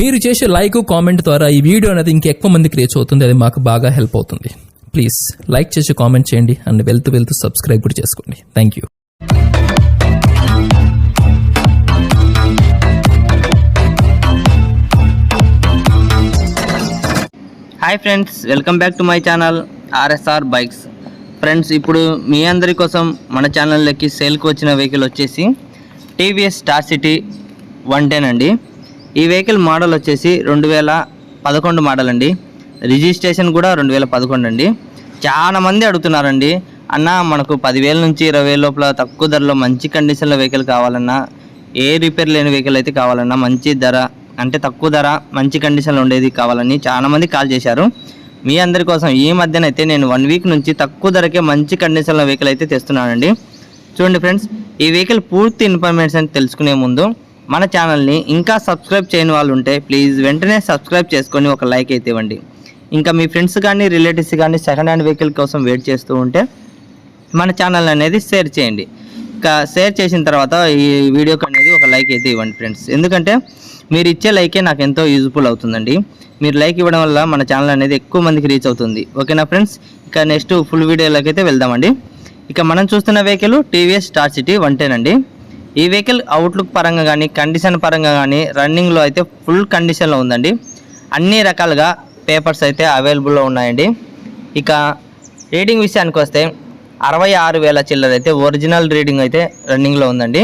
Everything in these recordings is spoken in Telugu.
మీరు చేసే లైక్ కామెంట్ ద్వారా ఈ వీడియో అనేది ఇంకెక్కువ మందికి రీచ్ అవుతుంది. అది మాకు బాగా హెల్ప్ అవుతుంది. ప్లీజ్ లైక్ చేసి కామెంట్ చేయండి అండ్ వెళ్తూ వెళ్తూ సబ్స్క్రైబ్ కూడా చేసుకోండి. Thank you hi friends welcome back to my channel RSR bikes friends ఇప్పుడు మీ అందరి కోసం మన ఛానల్లోకి సేల్కి వచ్చిన వెహికల్ వచ్చేసి TVS Star City one ten అండి. ఈ వెహికల్ మోడల్ వచ్చేసి రెండు వేల పదకొండు మోడల్ అండి. రిజిస్ట్రేషన్ కూడా రెండు వేల పదకొండు అండి. చాలా మంది అడుగుతున్నారండి అన్న మనకు పదివేల నుంచి ఇరవై వేల లోపల తక్కువ ధరలో మంచి కండిషన్లో వెహికల్ కావాలన్నా ఏ రిపేర్ లేని వెహికల్ అయితే కావాలన్నా మంచి ధర అంటే తక్కువ ధర మంచి కండిషన్లో ఉండేది కావాలని చాలా మంది కాల్ చేశారు. మీ అందరి కోసం ఈ మధ్యన అయితే నేను వన్ వీక్ నుంచి తక్కువ ధరకే మంచి కండిషన్లో వెహికల్ అయితే తెస్తున్నానండి. చూడండి ఫ్రెండ్స్ ఈ వెహికల్ పూర్తి ఇన్ఫర్మేషన్ తెలుసుకునే ముందు మన ఛానల్ని ఇంకా సబ్స్క్రైబ్ చేయని వాళ్ళు ఉంటే ప్లీజ్ వెంటనే సబ్స్క్రైబ్ చేసుకొని ఒక లైక్ అయితే ఇవ్వండి. ఇంకా మీ ఫ్రెండ్స్ కానీ రిలేటివ్స్ కానీ సెకండ్ హ్యాండ్ వెహికల్ కోసం వెయిట్ చేస్తూ ఉంటే మన ఛానల్ అనేది షేర్ చేయండి. ఇంకా షేర్ చేసిన తర్వాత ఈ వీడియోకి అనేది ఒక లైక్ అయితే ఇవ్వండి ఫ్రెండ్స్. ఎందుకంటే మీరు ఇచ్చే లైకే నాకు ఎంతో యూజ్ఫుల్ అవుతుందండి. మీరు లైక్ ఇవ్వడం వల్ల మన ఛానల్ అనేది ఎక్కువ మందికి రీచ్ అవుతుంది. ఓకేనా ఫ్రెండ్స్? ఇక నెక్స్ట్ ఫుల్ వీడియోలోకి అయితే వెళ్దామండి. ఇక మనం చూస్తున్న vehicle TVS Star City one ten అండి. ఈ వెహికల్ అవుట్లుక్ పరంగా కానీ కండిషన్ పరంగా కానీ రన్నింగ్లో అయితే ఫుల్ కండిషన్లో ఉందండి. అన్ని రకాలుగా పేపర్స్ అయితే అవైలబుల్లో ఉన్నాయండి. ఇక రీడింగ్ విషయానికి వస్తే అరవై ఆరు వేల చిల్లర అయితే ఒరిజినల్ రీడింగ్ అయితే రన్నింగ్లో ఉందండి.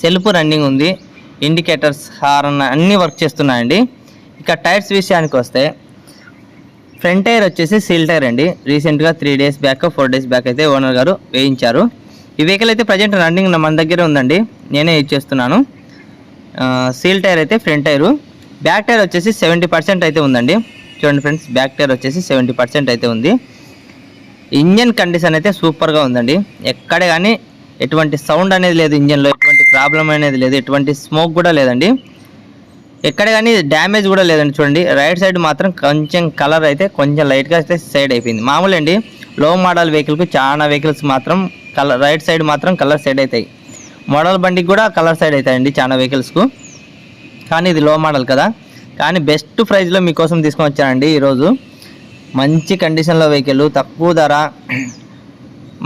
సెల్ఫ్ రన్నింగ్ ఉంది. ఇండికేటర్స్ హార్న్ అన్నీ వర్క్ చేస్తున్నాయండి. ఇక టైర్స్ విషయానికి వస్తే ఫ్రంట్ టైర్ వచ్చేసి సీల్ టైర్ అండి. రీసెంట్గా three days back four days back అయితే ఓనర్ గారు వేయించారు. ఈ వెహికల్ అయితే ప్రజెంట్ రన్నింగ్ మన దగ్గర ఉందండి. నేనే ఇచ్చేస్తున్నాను సీల్ టైర్ అయితే ఫ్రంట్ టైరు బ్యాక్ టైర్ వచ్చేసి సెవెంటీ పర్సెంట్ అయితే ఉందండి. చూడండి ఫ్రెండ్స్ బ్యాక్ టైర్ వచ్చేసి సెవెంటీ పర్సెంట్ అయితే ఉంది. ఇంజన్ కండిషన్ అయితే సూపర్గా ఉందండి. ఎక్కడ కానీ ఎటువంటి సౌండ్ అనేది లేదు ఇంజన్లో ఎటువంటి ప్రాబ్లం అనేది లేదు ఎటువంటి స్మోక్ కూడా లేదండి. ఎక్కడ కానీ డ్యామేజ్ కూడా లేదండి చూడండి. రైట్ సైడ్ మాత్రం కొంచెం కలర్ అయితే కొంచెం లైట్గా అయితే సైడ్ అయిపోయింది. మామూలు అండి లో మోడల్ వెహికల్కి చాలా వెహికల్స్ మాత్రం కలర్ రైట్ సైడ్ మాత్రం కలర్ సైడ్ అవుతాయి మోడల్ బండికి కూడా కలర్ సైడ్ అవుతాయండి చాలా వెహికల్స్కు కానీ ఇది లో మోడల్ కదా. కానీ బెస్ట్ ప్రైస్లో మీకోసం తీసుకొని వచ్చానండి ఈరోజు. మంచి కండిషన్లో వెహికల్ తక్కువ ధర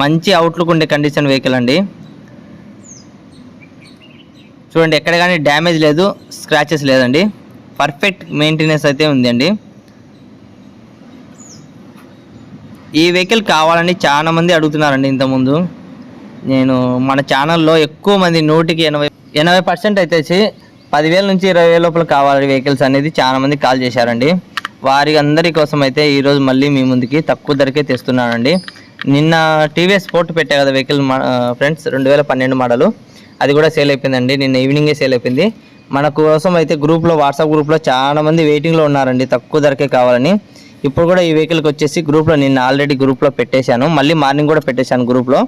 మంచి అవుట్లుక్ ఉండే కండిషన్ వెహికల్ అండి. చూడండి ఎక్కడ కానీ డ్యామేజ్ లేదు స్క్రాచెస్ లేదండి. పర్ఫెక్ట్ మెయింటెనెన్స్ అయితే ఉందండి. ఈ వెహికల్ కావాలని చాలా మంది అడుగుతున్నారండి ఇంతకుముందు. నేను మన ఛానల్లో ఎక్కువ మంది నూటికి ఎనభై ఎనభై పర్సెంట్ అయితే పదివేల నుంచి ఇరవై వేల లోపల కావాలి వెహికల్స్ అనేది చాలా మంది కాల్ చేశారండి. వారి అందరి కోసం అయితే ఈరోజు మళ్ళీ మీ ముందుకి తక్కువ ధరకే తెస్తున్నానండి. నిన్న టీవీఎస్ స్పోర్ట్ పెట్టా కదా వెహికల్ ఫ్రెండ్స్ రెండు వేల పన్నెండు మోడలు అది కూడా సేల్ అయిపోయిందండి. నిన్న ఈవినింగే సేల్ అయిపోయింది. మన కోసం అయితే గ్రూప్లో వాట్సాప్ గ్రూప్లో చాలా మంది వెయిటింగ్లో ఉన్నారండి తక్కువ ధరకే కావాలని. ఇప్పుడు కూడా ఈ వెహికల్కి వచ్చేసి గ్రూప్లో నిన్న ఆల్రెడీ గ్రూప్లో పెట్టేశాను. మళ్ళీ మార్నింగ్ కూడా పెట్టేశాను గ్రూప్లో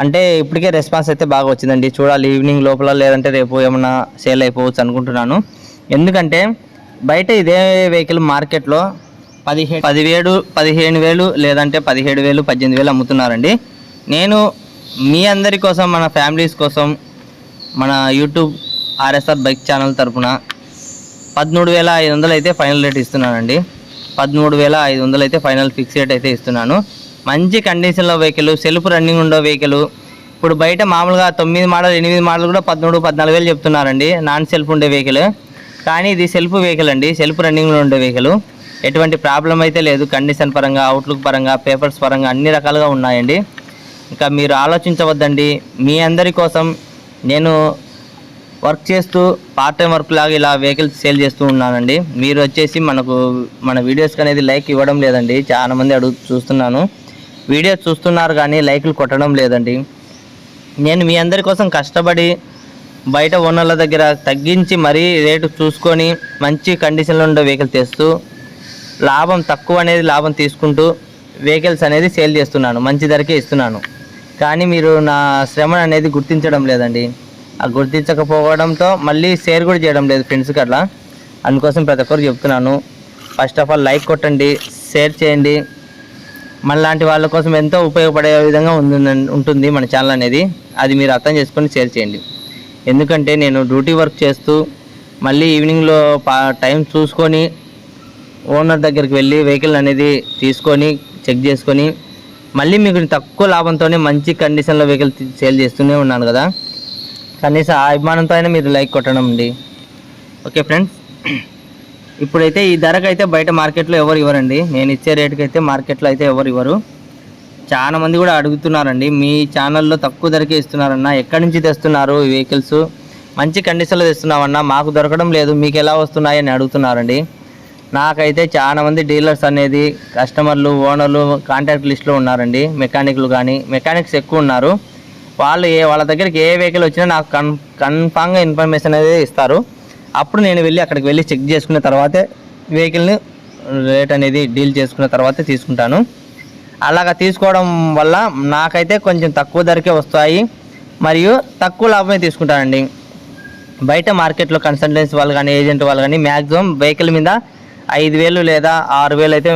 అంటే ఇప్పటికే రెస్పాన్స్ అయితే బాగా వచ్చిందండి. చూడాలి ఈవినింగ్ లోపల లేదంటే రేపు ఏమన్నా సేల్ అయిపోవచ్చు అనుకుంటున్నాను. ఎందుకంటే బయట ఇదే వెహికల్ మార్కెట్లో పదిహేడు పదివేడు పదిహేను వేలు లేదంటే పదిహేడు వేలు పద్దెనిమిది వేలు అమ్ముతున్నారండి. నేను మీ అందరి కోసం మన ఫ్యామిలీస్ కోసం మన యూట్యూబ్ ఆర్ఎస్ఆర్ బైక్ ఛానల్ తరపున పదమూడు వేల ఐదు వందలు అయితే ఫైనల్ రేట్ ఇస్తున్నానండి. పదమూడు వేల ఐదు వందలు అయితే ఫైనల్ ఫిక్స్ రేట్ అయితే ఇస్తున్నాను. మంచి కండిషన్లో వెహికల్ సెల్ఫ్ రన్నింగ్ ఉండే వెహికల్ ఇప్పుడు బయట మామూలుగా తొమ్మిది మోడల్ ఎనిమిది మోడల్ కూడా పదమూడు పద్నాలుగు వేలు చెప్తున్నారండి. నాన్ సెల్ఫ్ ఉండే వెహికల్ కానీ ఇది సెల్ఫ్ వెహికల్ అండి. సెల్ఫ్ రన్నింగ్లో ఉండే వెహికల్ ఎటువంటి ప్రాబ్లం అయితే లేదు. కండిషన్ పరంగా అవుట్లుక్ పరంగా పేపర్స్ పరంగా అన్ని రకాలుగా ఉన్నాయండి. ఇంకా మీరు ఆలోచించవద్దండి. మీ అందరి కోసం నేను వర్క్ చేస్తూ పార్ట్ టైం వర్క్ లాగా ఇలా వెహికల్స్ సేల్ చేస్తూ ఉన్నానండి. మీరు వచ్చేసి మనకు మన వీడియోస్కి అనేది లైక్ ఇవ్వడం లేదండి. చాలా మంది అడుగు చూస్తున్నాను. వీడియోస్ చూస్తున్నారు కానీ లైక్లు కొట్టడం లేదండి. నేను మీ అందరి కోసం కష్టపడి బయట ఓనర్ల దగ్గర తగ్గించి మరీ రేటు చూసుకొని మంచి కండిషన్లో ఉండే వెహికల్ తెస్తూ లాభం తక్కువ అనేది లాభం తీసుకుంటూ వెహికల్స్ అనేది సేల్ చేస్తున్నాను. మంచి ధరకే ఇస్తున్నాను. కానీ మీరు నా శ్రమ అనేది గుర్తించడం లేదండి. ఆ గుర్తించకపోవడంతో మళ్ళీ షేర్ కూడా చేయడం లేదు ఫ్రెండ్స్కి అట్లా. అందుకోసం ప్రతి ఒక్కరు చెప్తున్నాను. ఫస్ట్ ఆఫ్ ఆల్ లైక్ కొట్టండి షేర్ చేయండి. మనలాంటి వాళ్ళ కోసం ఎంతో ఉపయోగపడే విధంగా ఉంది ఉంటుంది మన ఛానల్ అనేది. అది మీరు అర్థం చేసుకొని షేర్ చేయండి. ఎందుకంటే నేను డ్యూటీ వర్క్ చేస్తూ మళ్ళీ ఈవినింగ్లో పా టైం చూసుకొని ఓనర్ దగ్గరికి వెళ్ళి వెహికల్ అనేది తీసుకొని చెక్ చేసుకొని మళ్ళీ మీకు తక్కువ లాభంతోనే మంచి కండిషన్లో వెహికల్ సేల్ చేస్తూనే ఉన్నాను కదా. కనీసం ఆ అభిమానంతో అయినా మీరు లైక్ కొట్టడం అండి. ఓకే ఫ్రెండ్స్ ఇప్పుడైతే ఈ ధరకు అయితే బయట మార్కెట్లో ఎవరు ఇవ్వరండి. నేను ఇచ్చే రేటుకి అయితే మార్కెట్లో అయితే ఎవరు ఇవ్వరు. చాలా మంది కూడా అడుగుతున్నారండి. మీ ఛానల్లో తక్కువ ధరకే ఇస్తున్నారన్న ఎక్కడి నుంచి తెస్తున్నారు ఈ వెహికల్స్? మంచి కండిషన్లో తెస్తున్నామన్నా మాకు దొరకడం లేదు మీకు ఎలా వస్తున్నాయి అని అడుగుతున్నారండి. నాకైతే చాలా మంది డీలర్స్ అనేది కస్టమర్లు ఓనర్లు కాంటాక్ట్ లిస్ట్లో ఉన్నారండి. మెకానిక్లు కానీ మెకానిక్స్ ఎక్కువ ఉన్నారు. వాళ్ళు ఏ వాళ్ళ దగ్గరికి ఏ వెహికల్ వచ్చినా నాకు కన్ కన్ఫామ్గా ఇన్ఫర్మేషన్ అనేది ఇస్తారు. అప్పుడు నేను వెళ్ళి అక్కడికి వెళ్ళి చెక్ చేసుకున్న తర్వాతే వెహికల్ని రేట్ అనేది డీల్ చేసుకున్న తర్వాతే తీసుకుంటాను. అలాగా తీసుకోవడం వల్ల నాకైతే కొంచెం తక్కువ ధరకే వస్తాయి. మరియు తక్కువ లాభమే తీసుకుంటానండి. బయట మార్కెట్లో కన్సల్టెన్సీ వాళ్ళు కానీ ఏజెంట్ వాళ్ళు కానీ మ్యాక్సిమం వెహికల్ మీద ఐదు వేలు లేదా ఆరు వేలు అయితే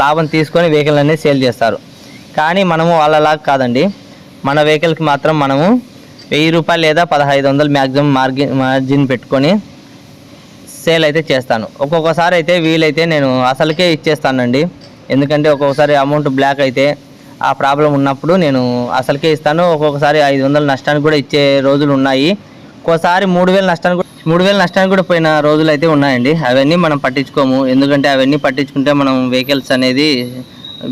లాభం తీసుకొని వెహికల్ అనేది సేల్ చేస్తారు. కానీ మనము వాళ్ళలాగా కాదండి. మన వెహికల్కి మాత్రం మనము వెయ్యి రూపాయలు లేదా పదహైదు వందలు మ్యాక్సిమం మార్జిన్ మార్జిన్ పెట్టుకొని సేల్ అయితే చేస్తాను. ఒక్కొక్కసారి అయితే వీలైతే నేను అసలుకే ఇచ్చేస్తానండి. ఎందుకంటే ఒక్కొక్కసారి అమౌంట్ బ్లాక్ అయితే ఆ ప్రాబ్లం ఉన్నప్పుడు నేను అసలుకే ఇస్తాను. ఒక్కొక్కసారి ఐదు వందలు నష్టానికి కూడా ఇచ్చే రోజులు ఉన్నాయి. ఒక్కోసారి మూడు వేల నష్టానికి మూడు వేల నష్టానికి కూడా పోయిన రోజులు అయితే ఉన్నాయండి. అవన్నీ మనం పట్టించుకోము. ఎందుకంటే అవన్నీ పట్టించుకుంటే మనం వెహికల్స్ అనేది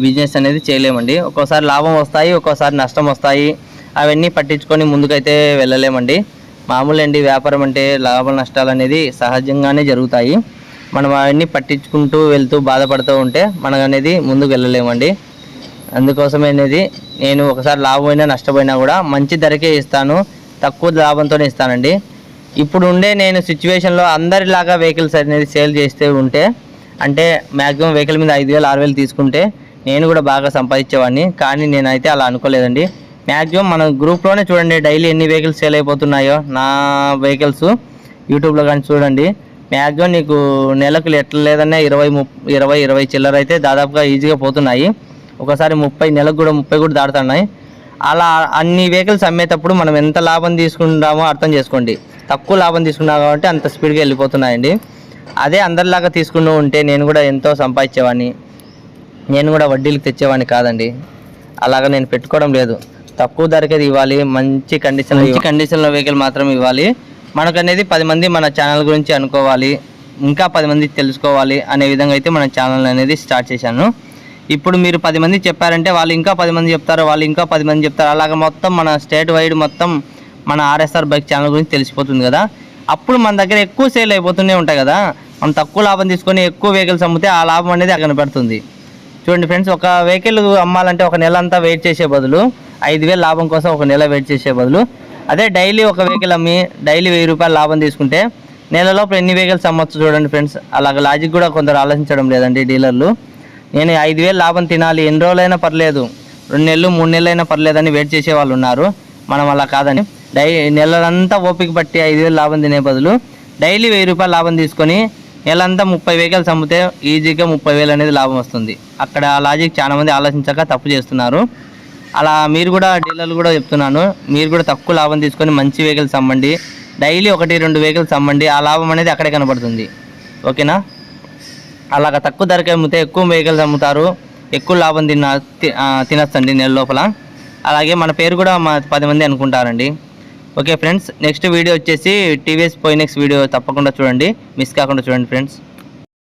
బిజినెస్ అనేది చేయలేమండి. ఒక్కోసారి లాభం వస్తాయి ఒక్కోసారి నష్టం వస్తాయి. అవన్నీ పట్టించుకొని ముందుకైతే వెళ్ళలేమండి. మామూలు అండి వ్యాపారం అంటే లాభ నష్టాలు అనేది సహజంగానే జరుగుతాయి. మనం అవన్నీ పట్టించుకుంటూ వెళ్తూ బాధపడుతూ ఉంటే మనం అనేది ముందుకు వెళ్ళలేమండి. అందుకోసమే అనేది నేను ఒకసారి లాభమైనా నష్టపోయినా కూడా మంచి ధరకే ఇస్తాను తక్కువ లాభంతోనే ఇస్తానండి. ఇప్పుడు ఉండే నేను సిచ్యువేషన్లో అందరిలాగా వెహికల్స్ అనేది సేల్ చేస్తే ఉంటే అంటే మ్యాక్సిమం వెహికల్ మీద ఐదు వేలు ఆరు వేలు తీసుకుంటే నేను కూడా బాగా సంపాదించేవాడిని. కానీ నేనైతే అలా అనుకోలేదండి. మ్యాక్సిమం మన గ్రూప్లోనే చూడండి డైలీ ఎన్ని వెహికల్స్ సేల్ అయిపోతున్నాయో. నా వెహికల్స్ యూట్యూబ్లో కానీ చూడండి. మ్యాక్సిమం నీకు నెలకు ఎట్లా లేదన్నా ఇరవై ముప్ ఇరవై ఇరవై చిల్లర అయితే దాదాపుగా ఈజీగా పోతున్నాయి. ఒకసారి ముప్పై నెలకు కూడా ముప్పై కూడా దాటుతున్నాయి. అలా అన్ని వెహికల్స్ అమ్మేటప్పుడు మనం ఎంత లాభం తీసుకుంటామో అర్థం చేసుకోండి. తక్కువ లాభం తీసుకున్నాం కాబట్టి అంత స్పీడ్గా వెళ్ళిపోతున్నాయండి. అదే అందరిలాగా తీసుకుంటూ ఉంటే నేను కూడా ఎంతో సంపాదించేవాడిని. నేను కూడా వడ్డీలకు తెచ్చేవాడిని కాదండి. అలాగా నేను పెట్టుకోవడం లేదు. తక్కువ ధరకే ఇవ్వాలి మంచి కండిషన్ మంచి కండిషన్లో వెహికల్ మాత్రం ఇవ్వాలి. మనకు అనేది పది మంది మన ఛానల్ గురించి అనుకోవాలి ఇంకా పది మంది తెలుసుకోవాలి అనే విధంగా అయితే మన ఛానల్ అనేది స్టార్ట్ చేశాను. ఇప్పుడు మీరు పది మంది చెప్పారంటే వాళ్ళు ఇంకా పది మంది చెప్తారు వాళ్ళు ఇంకా పది మంది చెప్తారు అలాగ మొత్తం మన స్టేట్ వైడ్ మొత్తం మన ఆర్ఎస్ఆర్ బైక్ ఛానల్ గురించి తెలిసిపోతుంది కదా. అప్పుడు మన దగ్గర ఎక్కువ సేల్ అయిపోతూనే ఉంటాయి కదా. మనం తక్కువ లాభం తీసుకొని ఎక్కువ వెహికల్స్ అమ్మితే ఆ లాభం అనేది అక్కడ కనపడుతుంది చూడండి ఫ్రెండ్స్ ఒక వెహికల్ అమ్మాలంటే ఒక నెల అంతా వెయిట్ చేసే బదులు ఐదు వేలు లాభం కోసం ఒక నెల వెయిట్ చేసే బదులు అదే డైలీ ఒక వెహికల్ అమ్మి డైలీ వెయ్యి రూపాయలు లాభం తీసుకుంటే నెలలోపు ఎన్ని వెహికల్స్ అమ్మొచ్చు చూడండి ఫ్రెండ్స్. అలాగ లాజిక్ కూడా కొందరు ఆలోచించడం లేదండి డీలర్లు. నేను ఐదు వేలు లాభం తినాలి ఎన్ని రోజులైనా పర్లేదు రెండు నెలలు మూడు నెలలు అయినా పర్లేదని వెయిట్ చేసే వాళ్ళు ఉన్నారు. మనం అలా కాదని డై నెలలంతా ఓపిక పట్టి ఐదు వేలు లాభం తినే బదులు డైలీ వెయ్యి రూపాయలు లాభం తీసుకొని నెలంతా ముప్పై వెహికల్స్ అమ్మితే ఈజీగా ముప్పై వేలు అనేది లాభం వస్తుంది. అక్కడ ఆ లాజిక్ చాలామంది ఆలోచించక తప్పు చేస్తున్నారు. అలా మీరు కూడా డీలర్లు కూడా చెప్తున్నాను. మీరు కూడా తక్కువ లాభం తీసుకొని మంచి వెహికల్స్ అమ్మండి. డైలీ ఒకటి రెండు వెహికల్స్ అమ్మండి. ఆ లాభం అనేది అక్కడే కనబడుతుంది. ఓకేనా? అలాగ తక్కువ ధరకి అమ్మితే ఎక్కువ వెహికల్స్ అమ్ముతారు. ఎక్కువ లాభం తిన్న తి- నెల లోపల. అలాగే మన పేరు కూడా మా పది మంది అనుకుంటారండి. ఓకే ఫ్రెండ్స్ నెక్స్ట్ వీడియో వచ్చేసి టీవీఎస్ పోయినెక్స్ వీడియో తప్పకుండా చూడండి. మిస్ కాకుండా చూడండి ఫ్రెండ్స్.